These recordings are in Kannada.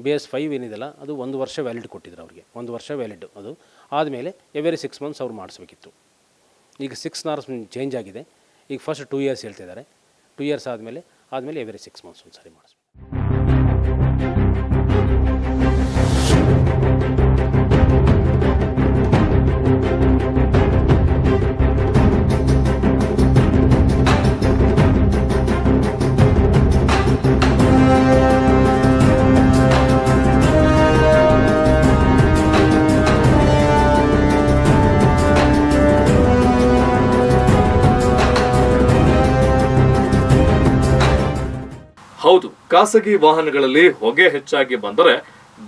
ಬಿ ಎಸ್ ಫೈವ್ ಏನಿದೆಲ್ಲ ಅದು ಒಂದು ವರ್ಷ ವ್ಯಾಲಿಡ್ ಕೊಟ್ಟಿದ್ರು ಅವರಿಗೆ. ಒಂದು ವರ್ಷ ವ್ಯಾಲಿಡ್ ಅದು. ಆದಮೇಲೆ ಎವ್ರಿ ಸಿಕ್ಸ್ ಮಂತ್ಸ್ ಅವ್ರು ಮಾಡಿಸ್ಬೇಕಿತ್ತು. ಈಗ ಸಿಕ್ಸ್ ನಾರ್ಸ್ ಚೇಂಜ್ ಆಗಿದೆ. ಈಗ ಫಸ್ಟ್ ಟೂ ಇಯರ್ಸ್ ಹೇಳ್ತಿದ್ದಾರೆ. ಟೂ ಇಯರ್ಸ್ ಆದಮೇಲೆ ಆದಮೇಲೆ ಎವ್ರಿ ಸಿಕ್ಸ್ ಮಂತ್ಸ್ ಒಂದು ಸರಿ ಮಾಡಿಸ್ಬೇಕು. ಖಾಸಗಿ ವಾಹನಗಳಲ್ಲಿ ಹೊಗೆ ಹೆಚ್ಚಾಗಿ ಬಂದರೆ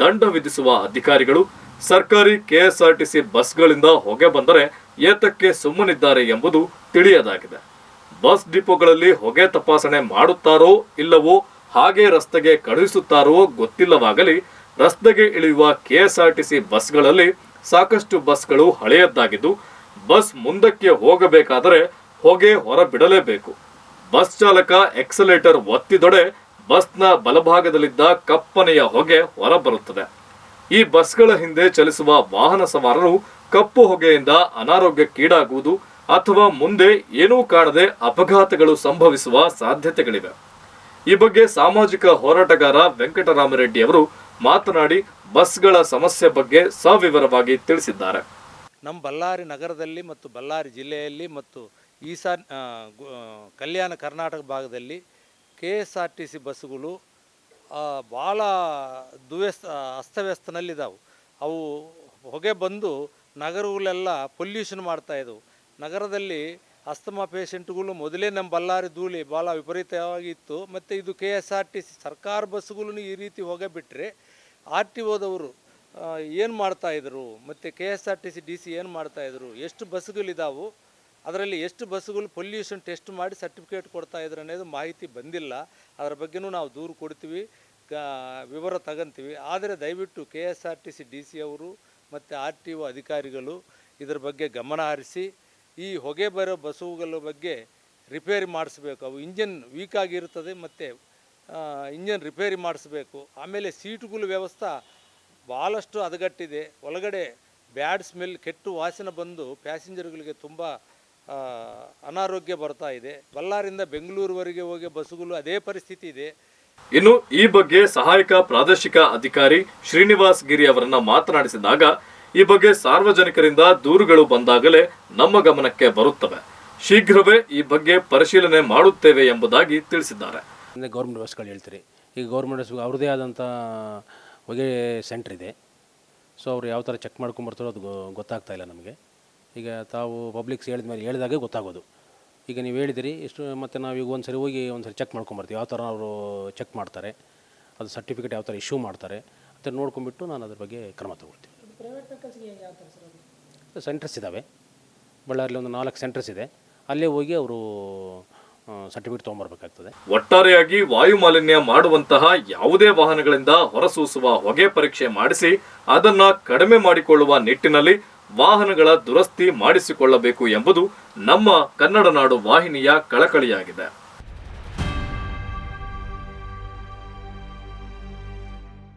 ದಂಡ ವಿಧಿಸುವ ಅಧಿಕಾರಿಗಳು, ಸರ್ಕಾರಿ ಕೆಎಸ್ಆರ್ಟಿಸಿ ಬಸ್ಗಳಿಂದ ಹೊಗೆ ಬಂದರೆ ಏತಕ್ಕೆ ಸುಮ್ಮನಿದ್ದಾರೆ ಎಂಬುದು ತಿಳಿಯದಾಗಿದೆ. ಬಸ್ ಡಿಪೋಗಳಲ್ಲಿ ಹೊಗೆ ತಪಾಸಣೆ ಮಾಡುತ್ತಾರೋ ಇಲ್ಲವೋ, ಹಾಗೆ ರಸ್ತೆಗೆ ಕಳುಹಿಸುತ್ತಾರೋ ಗೊತ್ತಿಲ್ಲವಾಗಲಿ, ರಸ್ತೆಗೆ ಇಳಿಯುವ ಕೆಎಸ್ಆರ್ಟಿಸಿ ಬಸ್ಗಳಲ್ಲಿ ಸಾಕಷ್ಟು ಬಸ್ಗಳು ಹಳೆಯದ್ದಾಗಿದ್ದು, ಬಸ್ ಮುಂದಕ್ಕೆ ಹೋಗಬೇಕಾದರೆ ಹೊಗೆ ಹೊರಬಿಡಲೇಬೇಕು. ಬಸ್ ಚಾಲಕ ಎಕ್ಸಲೇಟರ್ ಒತ್ತಿದೊಡೆ ಬಸ್ನ ಬಲಭಾಗದಲ್ಲಿದ್ದ ಕಪ್ಪನೆಯ ಹೊಗೆ ಹೊರಬರುತ್ತದೆ. ಈ ಬಸ್ಗಳ ಹಿಂದೆ ಚಲಿಸುವ ವಾಹನ ಸವಾರರು ಕಪ್ಪು ಹೊಗೆಯಿಂದ ಅನಾರೋಗ್ಯಕ್ಕೀಡಾಗುವುದು ಅಥವಾ ಮುಂದೆ ಏನೂ ಕಾಣದೆ ಅಪಘಾತಗಳು ಸಂಭವಿಸುವ ಸಾಧ್ಯತೆಗಳಿವೆ. ಈ ಬಗ್ಗೆ ಸಾಮಾಜಿಕ ಹೋರಾಟಗಾರ ವೆಂಕಟರಾಮರೆಡ್ಡಿ ಅವರು ಮಾತನಾಡಿ ಬಸ್ಗಳ ಸಮಸ್ಯೆ ಬಗ್ಗೆ ಸವಿವರವಾಗಿ ತಿಳಿಸಿದ್ದಾರೆ. ನಮ್ಮ ಬಳ್ಳಾರಿ ನಗರದಲ್ಲಿ ಮತ್ತು ಬಳ್ಳಾರಿ ಜಿಲ್ಲೆಯಲ್ಲಿ ಮತ್ತು ಈಶಾನ್ ಕಲ್ಯಾಣ ಕರ್ನಾಟಕ ಭಾಗದಲ್ಲಿ K S R T C ಬಸ್ಸುಗಳು ಆ, ಭಾಳ ದುವ್ಯಸ್ತ ಅಸ್ತವ್ಯಸ್ತನಲ್ಲಿದ್ದಾವೆ ಅವು ಹೊಗೆ ಬಂದು ನಗರಗಳೆಲ್ಲ ಪೊಲ್ಯೂಷನ್ ಮಾಡ್ತಾಯಿದ್ದವು ನಗರದಲ್ಲಿ ಅಸ್ತಮಾ ಪೇಷಂಟ್ಗಳು ಮೊದಲೇ ನಮ್ಮ ಬಳ್ಳಾರಿ ಧೂಳಿ ಭಾಳ ವಿಪರೀತವಾಗಿ ಇತ್ತು ಮತ್ತು ಇದು K S R T C ಸರ್ಕಾರ ಬಸ್ಸುಗಳನ್ನು ಈ ರೀತಿ ಹೊಗೆ ಬಿಟ್ಟರೆ ಆರ್ ಟಿ ಓದವರು ಏನು ಮಾಡ್ತಾಯಿದ್ರು ಮತ್ತು K S R T C D C ಏನು ಮಾಡ್ತಾಯಿದ್ರು ಎಷ್ಟು ಬಸ್ಸುಗಳಿದಾವು? ಅದರಲ್ಲಿ ಎಷ್ಟು ಬಸ್ಸುಗಳು ಪೊಲ್ಯೂಷನ್ ಟೆಸ್ಟ್ ಮಾಡಿ ಸರ್ಟಿಫಿಕೇಟ್ ಕೊಡ್ತಾ ಇದ್ರು ಅನ್ನೋದು ಮಾಹಿತಿ ಬಂದಿಲ್ಲ. ಅದರ ಬಗ್ಗೆನೂ ನಾವು ದೂರು ಕೊಡ್ತೀವಿ. ವಿವರ ತಗೊಂತೀವಿ. ಆದರೆ ದಯವಿಟ್ಟು K S R T C D C ಅವರು ಮತ್ತು ಆರ್ ಟಿ ಒ ಅಧಿಕಾರಿಗಳು ಇದರ ಬಗ್ಗೆ ಗಮನ ಹರಿಸಿ, ಈ ಹೊಗೆ ಬರೋ ಬಸ್ಸುಗಳ ಬಗ್ಗೆ ರಿಪೇರಿ ಮಾಡಿಸ್ಬೇಕು. ಅವು ಇಂಜನ್ ವೀಕ್ ಆಗಿರುತ್ತದೆ ಮತ್ತು ಇಂಜನ್ ರಿಪೇರಿ ಮಾಡಿಸ್ಬೇಕು. ಆಮೇಲೆ ಸೀಟುಗಳ ವ್ಯವಸ್ಥೆ ಭಾಳಷ್ಟು ಅದಗಟ್ಟಿದೆ ಒಳಗಡೆ ಬ್ಯಾಡ್ ಸ್ಮೆಲ್, ಕೆಟ್ಟು ವಾಸನೆ ಬಂದು ಪ್ಯಾಸೆಂಜರ್ಗಳಿಗೆ ತುಂಬ ಅನಾರೋಗ್ಯ ಬರ್ತಾ ಇದೆ. ಬಳ್ಳಾರಿಂದ ಬೆಂಗಳೂರುವರೆಗೆ ಹೋಗಿ ಬಸ್ಸುಗಳು ಅದೇ ಪರಿಸ್ಥಿತಿ ಇದೆ. ಇನ್ನು ಈ ಬಗ್ಗೆ ಸಹಾಯಕ ಪ್ರಾದೇಶಿಕ ಅಧಿಕಾರಿ ಶ್ರೀನಿವಾಸ್ ಗಿರಿ ಅವರನ್ನ ಮಾತನಾಡಿಸಿದಾಗ ಈ ಬಗ್ಗೆ ಸಾರ್ವಜನಿಕರಿಂದ ದೂರುಗಳು ಬಂದಾಗಲೇ ನಮ್ಮ ಗಮನಕ್ಕೆ ಬರುತ್ತವೆ. ಶೀಘ್ರವೇ ಈ ಬಗ್ಗೆ ಪರಿಶೀಲನೆ ಮಾಡುತ್ತೇವೆ ಎಂಬುದಾಗಿ ತಿಳಿಸಿದ್ದಾರೆ. ಅಂದರೆ ಗೌರ್ಮೆಂಟ್ ಬಸ್ಗಳು ಹೇಳ್ತೀರಿ. ಈಗ ಗೌರ್ಮೆಂಟ್ ಬಸ್ ಅವ್ರದ್ದೇ ಆದಂಥ ಹೊಗೆ ಸೆಂಟ್ರ್ ಇದೆ. ಸೊ ಅವ್ರು ಯಾವ ಥರ ಚೆಕ್ ಮಾಡ್ಕೊಂಬರ್ತಾರೋ ಅದು ಗೊ- ಗೊತ್ತಾಗ್ತಾ ಇಲ್ಲ ನಮಗೆ. ಈಗ ತಾವು ಪಬ್ಲಿಕ್ಸ್ ಹೇಳಿದ ಮೇಲೆ ಹೇಳಿದಾಗೆ ಗೊತ್ತಾಗೋದು. ಈಗ ನೀವು ಹೇಳಿದಿರಿ ಇಷ್ಟು ಮತ್ತು ನಾವು ಈಗ ಒಂದು ಸರಿ ಹೋಗಿ ಒಂದು ಸರಿ ಚೆಕ್ ಮಾಡ್ಕೊಂಬರ್ತೀವಿ. ಯಾವ ಥರ ಅವರು ಚೆಕ್ ಮಾಡ್ತಾರೆ ಅದು ಸರ್ಟಿಫಿಕೇಟ್ ಯಾವ ಥರ ಇಶ್ಯೂ ಮಾಡ್ತಾರೆ ಅಂತ ನೋಡ್ಕೊಂಬಿಟ್ಟು ನಾನು ಅದ್ರ ಬಗ್ಗೆ ಕ್ರಮ ತಗೊಳ್ತೀನಿ. ಸೆಂಟರ್ಸ್ ಇದ್ದಾವೆ ಬಳ್ಳಾರಿಲಿ ಒಂದು ನಾಲ್ಕು ಸೆಂಟರ್ಸ್ ಇದೆ. ಅಲ್ಲೇ ಹೋಗಿ ಅವರು ಸರ್ಟಿಫಿಕೇಟ್ ತೊಗೊಂಬರ್ಬೇಕಾಗ್ತದೆ. ಒಟ್ಟಾರೆಯಾಗಿ ವಾಯು ಮಾಲಿನ್ಯ ಮಾಡುವಂತಹ ಯಾವುದೇ ವಾಹನಗಳಿಂದ ಹೊರಸೂಸುವ ಹೊಗೆ ಪರೀಕ್ಷೆ ಮಾಡಿಸಿ ಅದನ್ನ ಕಡಿಮೆ ಮಾಡಿಕೊಳ್ಳುವ ನಿಟ್ಟಿನಲ್ಲಿ ವಾಹನಗಳ ದುರಸ್ತಿ ಮಾಡಿಸಿಕೊಳ್ಳಬೇಕು ಎಂಬುದು ನಮ್ಮ ಕನ್ನಡ ನಾಡು ವಾಹಿನಿಯ ಕಳಕಳಿಯಾಗಿದೆ.